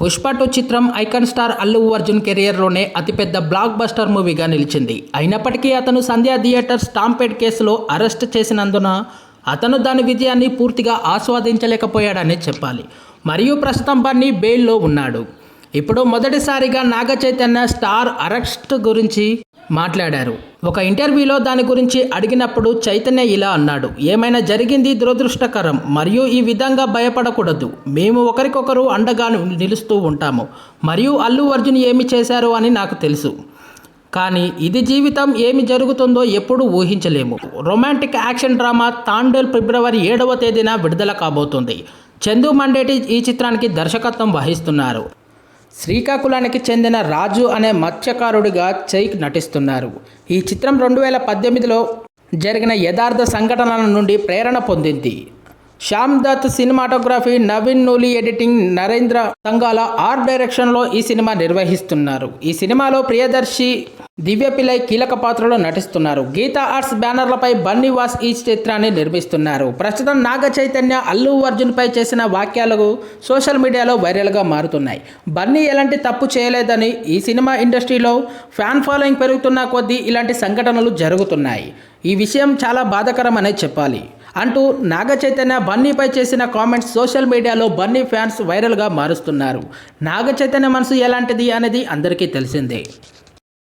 Pushpa two చిత్రం icon star Allu Arjun కెరియర్లోనే అతిపెద్ద బ్లాక్ బస్టర్ మూవీగా నిలిచింది. అయినప్పటికీ అతను సంధ్యా థియేటర్ స్టాంపేడ్ కేసులో అరెస్ట్ చేసినందున అతను దాని విజయాన్ని పూర్తిగా ఆస్వాదించలేకపోయాడని చెప్పాలి. మరియు ప్రస్తుతం బన్నీ బెయిల్లో ఉన్నాడు. ఇప్పుడు మొదటిసారిగా నాగ చైతన్య స్టార్ అరెస్ట్ గురించి మాట్లాడారు. ఒక ఇంటర్వ్యూలో దాని గురించి అడిగినప్పుడు చైతన్య ఇలా అన్నాడు. ఏమైనా జరిగింది దురదృష్టకరం మరియు ఈ విధంగా భయపడకూడదు. మేము ఒకరికొకరు అండగా నిలుస్తూ ఉంటాము. మరియు అల్లు అర్జున్ ఏమి చేశారు అని నాకు తెలుసు. కానీ ఇది జీవితం ఏమి జరుగుతుందో ఎప్పుడూ ఊహించలేము. రొమాంటిక్ యాక్షన్ డ్రామా తాండేల్ ఫిబ్రవరి ఏడవ తేదీన విడుదల కాబోతుంది. చందు మండేటి ఈ చిత్రానికి దర్శకత్వం వహిస్తున్నారు. శ్రీకాకుళానికి చెందిన రాజు అనే మత్స్యకారుడిగా చైక్ నటిస్తున్నారు. ఈ చిత్రం రెండు వేల పద్దెనిమిదిలో జరిగిన యథార్థ సంఘటనల నుండి ప్రేరణ పొందింది. Shyam Dutt cinematography Naveen Nooli editing Narendra Sanghala art డైరెక్షన్లో ఈ సినిమా నిర్వహిస్తున్నారు. ఈ సినిమాలో ప్రియదర్శి దివ్య పిల్లై కీలక పాత్రలో నటిస్తున్నారు. గీతా ఆర్ట్స్ బ్యానర్లపై బన్నీ వాస్ ఈ చిత్రాన్ని నిర్మిస్తున్నారు. ప్రస్తుతం నాగ చైతన్య అల్లు అర్జున్పై చేసిన వాక్యాలు సోషల్ మీడియాలో వైరల్గా మారుతున్నాయి. బన్నీ ఎలాంటి తప్పు చేయలేదని ఈ సినిమా ఇండస్ట్రీలో ఫ్యాన్ ఫాలోయింగ్ పెరుగుతున్న కొద్దీ ఇలాంటి సంఘటనలు జరుగుతున్నాయి. ఈ విషయం చాలా బాధాకరమనే చెప్పాలి. అంటూ నాగ చైతన్య బన్నీపై చేసిన కామెంట్స్ సోషల్ మీడియాలో బన్నీ ఫ్యాన్స్ వైరల్గా మారుస్తున్నారు. నాగ చైతన్య మనసు ఎలాంటిది అనేది అందరికీ తెలిసిందే.